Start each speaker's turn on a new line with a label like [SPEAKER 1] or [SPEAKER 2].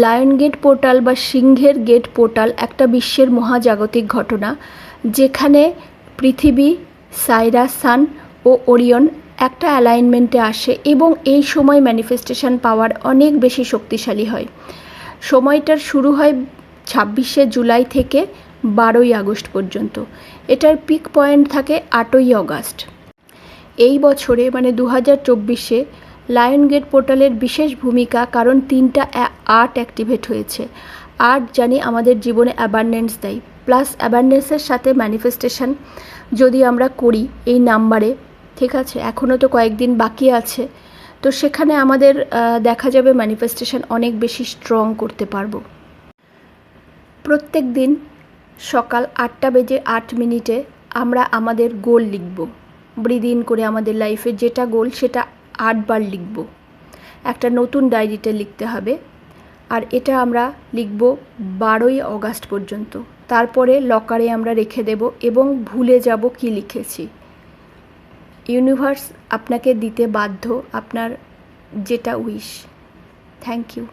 [SPEAKER 1] Lion gate portal বা সিংহের gate portal একটা বিশ্বের মহাজাগতিক ঘটনা, যেখানে পৃথিবী সাইরাস সান ও ওরিয়ন একটা অ্যালাইনমেন্টে আসে এবং এই সময় ম্যানিফেস্টেশন পাওয়ার অনেক বেশি শক্তিশালী হয়। সময়টার শুরু হয় ছাব্বিশে জুলাই থেকে বারোই আগস্ট পর্যন্ত। এটার পিক পয়েন্ট থাকে আটই অগাস্ট। এই বছরে মানে দু হাজার চব্বিশে লায়ন গেট পোর্টালের বিশেষ ভূমিকা কারণ তিনটা আর্ট অ্যাক্টিভেট হয়েছে। আর্ট জানি আমাদের জীবনে অ্যাবান্ডেন্স দেয়। প্লাস অ্যাবান্ডেন্সের সাথে ম্যানিফেস্টেশন যদি আমরা করি এই নাম্বারে, ঠিক আছে এখনও তো কয়েকদিন বাকি আছে, তো সেখানে আমাদের দেখা যাবে ম্যানিফেস্টেশন অনেক বেশি স্ট্রং করতে পারব। প্রত্যেক দিন সকাল আটটা বেজে আট মিনিটে আমরা আমাদের গোল লিখব। ব্রিদ ইন করে আমাদের লাইফে যেটা গোল সেটা আটবার লিখব। একটা নতুন ডায়েরিতে লিখতে হবে। আর এটা আমরা লিখব বারোই অগাস্ট পর্যন্ত। তারপরে লকারে আমরা রেখে দেব এবং ভুলে যাব কি লিখেছি। ইউনিভার্স আপনাকে দিতে বাধ্য আপনার যেটা উইশ। Thank you.